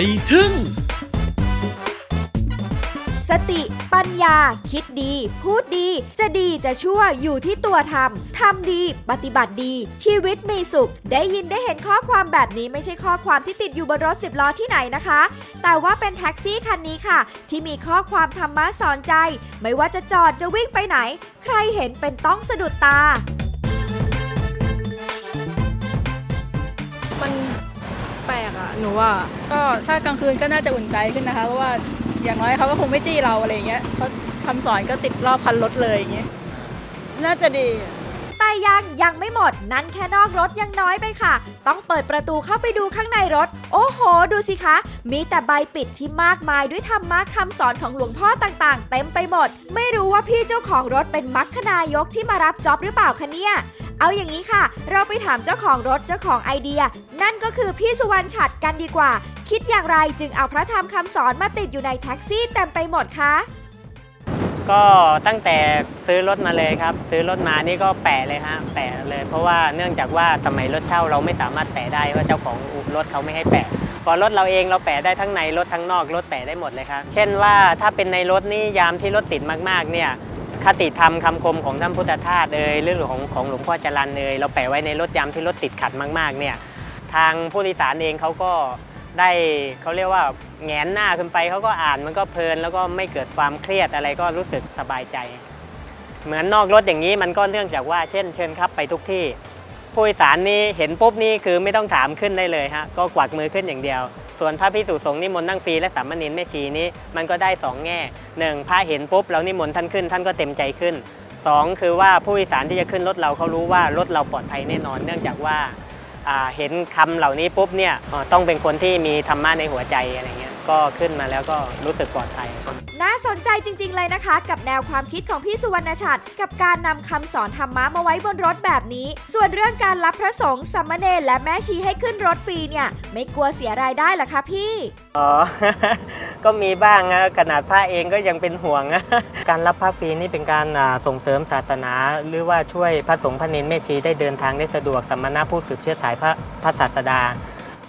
ยทึ่ง สติปัญญา คิดดี พูดดี จะดีจะชั่วอยู่ที่ตัวทำทำดี ปฏิบัติดี ชีวิตมีสุข ได้ยินได้เห็นข้อความแบบนี้ไม่ใช่ข้อความที่ติดอยู่บนรถสิบล้อที่ไหนนะคะ แต่ว่าเป็นแท็กซี่คันนี้ค่ะ ที่มีข้อความธรรมะสอนใจ ไม่ว่าจะจอดจะวิ่งไปไหน ใครเห็นเป็นต้องสะดุดตา มัน ปลกอะหนูว่าก็ถ้ากลางคืนก็น่าจะอุ่นใจขึ้นนะคะ เพราะว่าอย่างน้อยเขาก็คงไม่จี้เราอะไรอย่างเงี้ยเขาคำสอนก็ติดรอบคันรถเลยอย่างเงี้ยน่าจะดีแต่ยังยังไม่หมดนั้นแค่นอกรถยังน้อยไปค่ะ ต้องเปิดประตูเข้าไปดูข้างในรถ โอ้โห ดูสิคะ มีแต่ใบปิดที่มากมายด้วยธรรมะคำสอนของหลวงพ่อต่างๆ เต็มไปหมด ไม่รู้ว่าพี่เจ้าของรถเป็นมัคคนายกที่มารับจ็อบหรือเปล่าคะเนี่ย เอาอย่างนี้ค่ะ เราไปถามเจ้าของรถเจ้าของไอเดีย นั่นก็คือพี่สุวรรณฉัดกันดีกว่า คิดอย่างไรจึงเอาพระธรรมคำสอนมาติดอยู่ในแท็กซี่เต็มไปหมดคะก็ตั้งแต่ซื้อรถมาเลยครับ ซื้อรถมานี่ก็แปะเลยฮะแปะเลย เพราะว่าเนื่องจากว่าสมัยรถเช่าเราไม่สามารถแปะได้ว่าเจ้าของรถเขาไม่ให้แปะพอรถเราเองเราแปะได้ทั้งในรถทั้งนอกรถแปะได้หมดเลยครับ เช่นว่าถ้าเป็นในรถนี่ยามที่รถติดมากๆเนี่ย คติธรรมคำคมของท่านพุทธทาสเอ่ยเรื่องของของหลวงพ่อจรันเอ่ยเราแปะไว้ในรถยามที่รถติดขัดมากๆเนี่ยทางผู้โดยสารเองเขาก็ได้เขาเรียกว่าแงนหน้าขึ้นไปเขาก็อ่านมันก็เพลิน แล้วก็ไม่เกิดความเครียดอะไรก็รู้สึกสบายใจ เหมือนนอกรถอย่างนี้มันก็เนื่องจากว่าเช่น เชิญครับไปทุกที่ผู้โดยสารนี่เห็นปุ๊บนี่คือไม่ต้องถามขึ้นได้เลยฮะก็กวักมือขึ้นอย่างเดียว ส่วนพระพิสุสงฆ์นิมนต์นั่งฟรีและสามเณรแม่ชีนี้มันก็ได้สองแง่หนึ่งพระเห็นปุ๊บเรานิมนต์ท่านขึ้น ท่านก็เต็มใจขึ้นสองคือว่าผู้โดยสารที่จะขึ้นรถเราเขารู้ว่ารถเราปลอดภัยแน่นอน เนื่องจากว่าาเห็นคำเหล่านี้ปุ๊บเนี่ยต้องเป็นคนที่มีธรรมะในหัวใจอะไรเงี้ย ก็ขึ้นมาแล้วก็รู้สึกปลอดภัย น่าสนใจจริง ๆ เลยนะคะ กับแนวความคิดของพี่สุวรรณชัดกับการนำคำสอนธรรมะมาไว้บนรถแบบนี้ ส่วนเรื่องการรับพระสงฆ์สามเณรและแม่ชีให้ขึ้นรถฟรีเนี่ย ไม่กลัวเสียรายได้เหรอคะพี่ อ๋อ ก็มีบ้างนะขนาดพระเองก็ยังเป็นห่วงนะ การรับพระฟรีนี่เป็นการอ่าส่งเสริมศาสนา หรือว่าช่วยพระสงฆ์พระเนรแม่ชีได้เดินทางได้สะดวกสัมมนาผู้สืบเชื้อสายพระพระศาสดา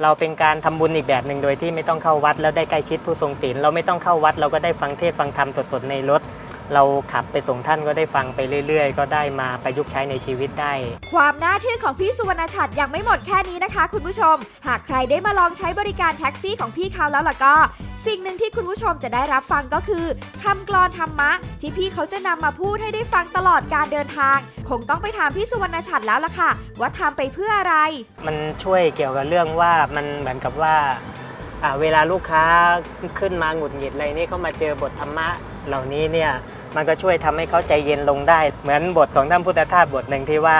เราเป็นการทำบุญอีกแบบหนึ่งโดยที่ไม่ต้องเข้าวัดแล้วได้ใกล้ชิดผู้ทรงศีลเราไม่ต้องเข้าวัดเราก็ได้ฟังเทศฟังธรรมสดๆในรถ เราขับไปส่งท่านก็ได้ฟังไปเรื่อย ๆ ก็ได้มาประยุกต์ใช้ในชีวิตได้ ความน่าทึ่งของพี่สุวรรณชัดยังไม่หมดแค่นี้นะคะ คุณผู้ชม หากใครได้มาลองใช้บริการแท็กซี่ของพี่เขาแล้วล่ะก็ สิ่งหนึ่งที่คุณผู้ชมจะได้รับฟังก็คือคำกลอนธรรมะ ที่พี่เขาจะนำมาพูดให้ได้ฟังตลอดการเดินทาง คงต้องไปถามพี่สุวรรณชัดแล้วล่ะค่ะ ว่าทำไปเพื่ออะไร มันช่วยเกี่ยวกับเรื่องว่ามันเหมือนกับว่าอ่าเวลาลูกค้าขึ้นมาหงุดหงิดอะไรนี่เขามาเจอบทธรรมะเหล่านี้เนี่ยมันก็ช่วยทำให้เขาใจเย็นลงได้ เหมือนบทของท่านพุทธทาสบทหนึ่งที่ว่า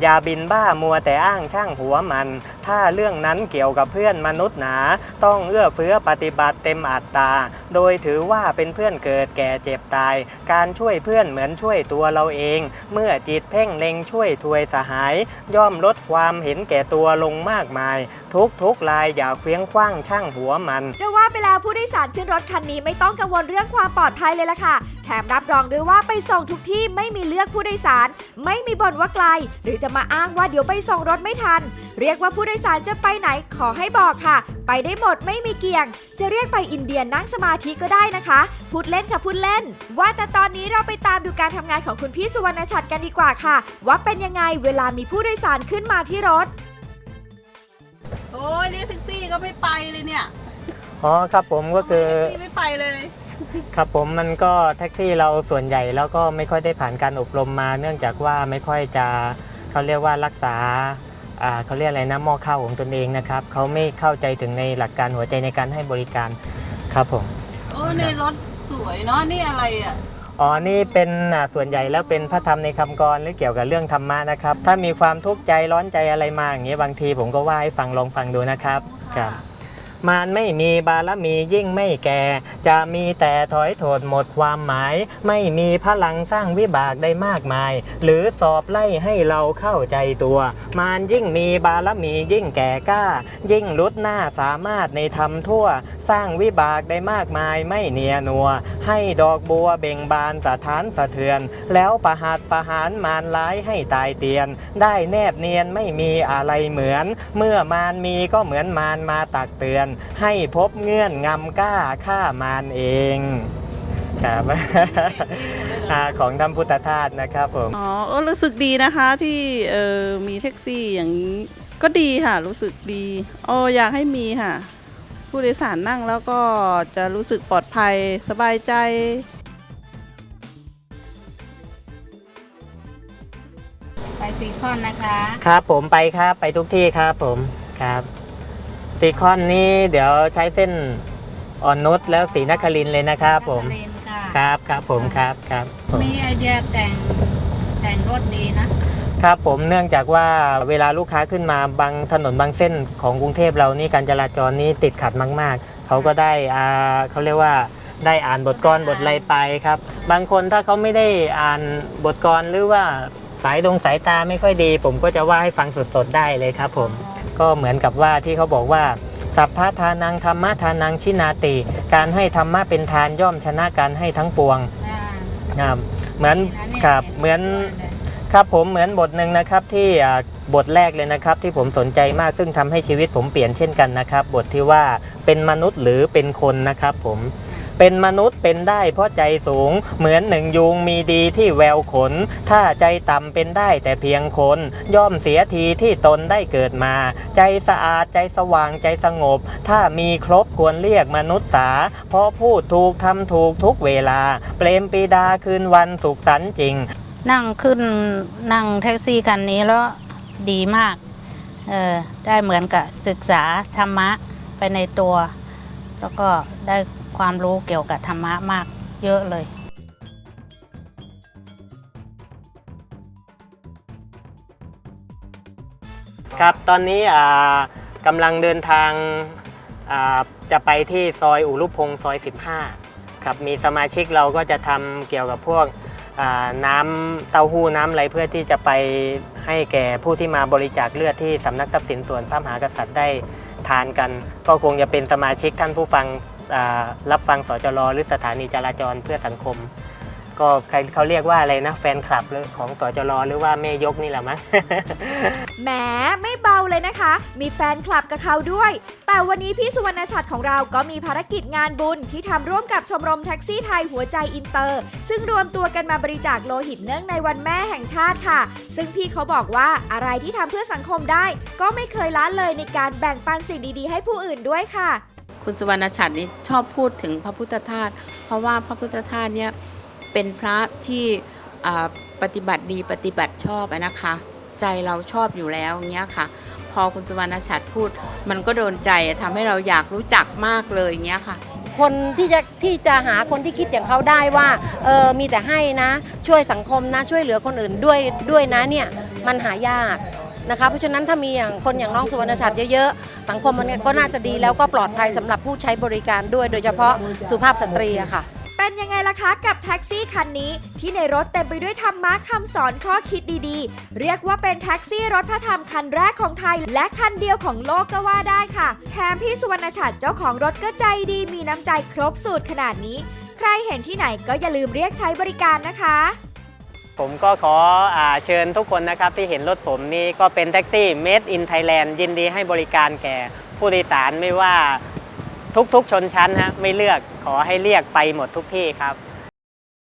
อย่าบินบ้ามัวแต่อ้างช่างหัวมัน ถ้าเรื่องนั้นเกี่ยวกับเพื่อนมนุษย์หนา ต้องเอื้อเฟื้อปฏิบัติเต็มอัตตา โดยถือว่าเป็นเพื่อนเกิดแก่เจ็บตาย การช่วยเพื่อนเหมือนช่วยตัวเราเอง เมื่อจิตเพ่งเล็งช่วยถวยสหาย ย่อมลดความเห็นแก่ตัวลงมากมาย ทุกทุกลายอย่าเคว้งคว้างช่างหัวมัน จะว่าไปแล้วผู้โดยสารขึ้นรถคันนี้ไม่ต้องกังวลเรื่องความปลอดภัยเลยล่ะค่ะ แถมรับรองด้วยว่าไปส่งทุกที่ไม่มีเลือกผู้โดยสาร ไม่มีบ่นว่าไกล หรือจะมาอ้างว่าเดี๋ยวไปส่งรถไม่ทัน เรียกว่าผู้โดยสารจะไปไหนขอให้บอกค่ะ ไปได้หมดไม่มีเกี่ยง จะเรียกไปอินเดียนั่งสมาธิก็ได้นะคะ พูดเล่นค่ะพูดเล่น ว่าแต่ตอนนี้เราไปตามดูการทำงานของคุณพี่สุวรรณชัดกันดีกว่าค่ะ ว่าเป็นยังไงเวลามีผู้โดยสารขึ้นมาที่รถ โอ้ยเรียกแท็กซี่ก็ไม่ไปเลยเนี่ยอ๋อครับผมก็คือแท็กซี่ไม่ไปเลย ครับผมมันก็แท็กซี่เราส่วนใหญ่แล้วก็ไม่ค่อยได้ผ่านการอบรมมา เนื่องจากว่าไม่ค่อยจะเขาเรียกว่ารักษาอ่า เขาเรียกอะไรนะหม้อข้าวของตนเองนะครับเขาไม่เข้าใจถึงในหลักการหัวใจในการให้บริการครับผมโอ้ในรถสวยเนาะนี่อะไรอะอ๋อ นี่เป็นอ่าส่วนใหญ่แล้วเป็นพระธรรมในคำกรหรือเกี่ยวกับเรื่องธรรมะนะครับ ถ้ามีความทุกข์ใจร้อนใจอะไรมาอย่างเงี้ยบางทีผมก็ว่าให้ฟังลองฟังดูนะครับครับ มันไม่มีบารมียิ่งไม่แก่ จะมีแต่ถอยโถดหมดความหมาย ไม่มีพลังสร้างวิบากได้มากมาย หรือสอบไล่ให้เราเข้าใจตัวมันยิ่งมีบารมียิ่งแก่กล้า ยิ่งลุดหน้าสามารถในธรรมทั่ว สร้างวิบากได้มากมายไม่เนียนัว ให้ดอกบัวเบ่งบานสะท้านสะเทือน แล้วประหัตประหารมารร้ายให้ตายเตียน ได้แนบเนียนไม่มีอะไรเหมือน เมื่อมารมีก็เหมือนมารมาตักเตือนให้พบเงื่อนงำกล้าฆ่ามารเองครับอ่าของท่านพุทธทาสนะครับผม อ๋อเออรู้สึกดีนะคะที่เออมีแท็กซี่อย่างนี้ก็ดีค่ะ รู้สึกดีโอ้อยากให้มีค่ะ ผู้โดยสารนั่งแล้วก็จะรู้สึกปลอดภัยสบายใจไปซีคอนนะคะ ครับผมไปครับ ไปทุกที่ครับผมครับ ซีคอนนี่เดี๋ยวใช้เส้นอ่อนนุชแล้วสีนครินทร์เลยนะครับผมนักเรียนค่ะครับครับผมครับครับผมมีไอเดียแต่งแต่งรถดีนะครับผมเนื่องจากว่าเวลาลูกค้าขึ้นมาบางถนนบางเส้นของกรุงเทพเรานี่การจราจรนี่ติดขัดมาก ๆ เขาก็ได้อ่าเขาเรียกว่าได้อ่านบทกลบทอะไรไปครับ บางคนถ้าเขาไม่ได้อ่านบทกลหรือว่าสายดงสายตาไม่ค่อยดี ผมก็จะว่าให้ฟังสดๆได้เลยครับผม ก็เหมือนกับว่าที่เขาบอกว่า สัพพะทานังธรรมะทานังชินาติ การให้ธรรมะเป็นทานย่อมชนะการให้ทั้งปวงอ่าครับเหมือนดีะยครับห็เหมือนด้วยเลยครับผมเหมือนบทหนึ่งนะครับที่อ่าบทแรกเลยนะครับ ที่ผมสนใจมากซึ่งทำให้ชีวิตผมเปลี่ยนเช่นกันนะครับ บทที่ว่าเป็นมนุษย์หรือเป็นคนนะครับผม เป็นมนุษย์เป็นได้เพราะใจสูง เหมือนหนึ่งยุงมีดีที่แววขน ถ้าใจต่ำเป็นได้แต่เพียงคน ย่อมเสียทีที่ตนได้เกิดมา ใจสะอาดใจสว่างใจสงบ ถ้ามีครบควรเรียกมนุษย์สา เพราะพูดถูกทำถูกทุกเวลา เปรมปีดาคืนวันสุขสันต์จริง นั่งขึ้นนั่งแท็กซี่คันนี้แล้วดีมาก เออได้เหมือนกับศึกษาธรรมะไปในตัว แล้วก็ได้ ความรู้เกี่ยวกับธรรมะมากเยอะเลยครับตอนนี้กำลังเดินทางาจะไปที่ซอยอุรุพงศ์ซอย 15 ครับมีสมาชิกเราก็จะทำเกี่ยวกับพวกน้ำเต้าหู้น้ำอะไรเพื่อที่จะไปให้แก่ผู้ที่มาบริจาคเลือดที่สำนักทรัพย์สินส่วนพระมหากษัตริย์ได้ทานกัน ก็คงจะเป็นสมาชิกท่านผู้ฟัง รับฟังสจรหรือสถานีจราจรเพื่อสังคม ก็ใครเขาเรียกว่าอะไรนะแฟนคลับของสจรหรือว่าแม่ยกนี่แหละมั้ง แหมไม่เบาเลยนะคะ มีแฟนคลับกับเขาด้วย แต่วันนี้พี่สุวรรณชัดของเราก็มีภารกิจงานบุญที่ทำร่วมกับชมรมแท็กซี่ไทยหัวใจอินเตอร์ ซึ่งรวมตัวกันมาบริจาคโลหิตเนื่องในวันแม่แห่งชาติค่ะ ซึ่งพี่เขาบอกว่าอะไรที่ทำเพื่อสังคมได้ ก็ไม่เคยละเลยในการแบ่งปันสิ่งดีๆ ให้ผู้อื่นด้วยค่ะ คุณสุวรรณชัดนี่ชอบพูดถึงพระพุทธทาสเพราะว่าพระพุทธทาสเนี่ยเป็นพระที่ปฏิบัติดีปฏิบัติชอบอะนะคะ ใจเราชอบอยู่แล้วอย่างเงี้ยค่ะ พอคุณสุวรรณชัดพูด มันก็โดนใจทำให้เราอยากรู้จักมากเลยอย่างเงี้ยค่ะ คนที่จะที่จะหาคนที่คิดอย่างเขาได้ว่าเออมีแต่ให้นะ ช่วยสังคมนะช่วยเหลือคนอื่นด้วยด้วยนะเนี่ยมันหายาก นะคะเพราะฉะนั้นถ้ามีอย่างคนอย่างน้องสุวรรณชัดเยอะๆ สังคมมันก็น่าจะดีแล้วก็ปลอดภัยสำหรับผู้ใช้บริการด้วย โดยเฉพาะสุภาพสตรีอะค่ะ เป็นยังไงล่ะคะกับแท็กซี่คันนี้ ที่ในรถเต็มไปด้วยธรรมะคำสอนข้อคิดดีๆ เรียกว่าเป็นแท็กซี่รถพระธรรมคันแรกของไทย และคันเดียวของโลกก็ว่าได้ค่ะแถมพี่สุวรรณชัดเจ้าของรถก็ใจดีมีน้ำใจครบสูตรขนาดนี้ ใครเห็นที่ไหนก็อย่าลืมเรียกใช้บริการนะคะ ผมก็ขออเชิญทุกคนนะครับที่เห็นรถผมนี่ก็เป็นแท็กซี่ Made in Thailand ยินดีให้บริการแก่ผู้โดยสารไม่ว่าทุกๆชนชั้นฮะไม่เลือกขอให้เรียกไปหมดทุกที่ครับ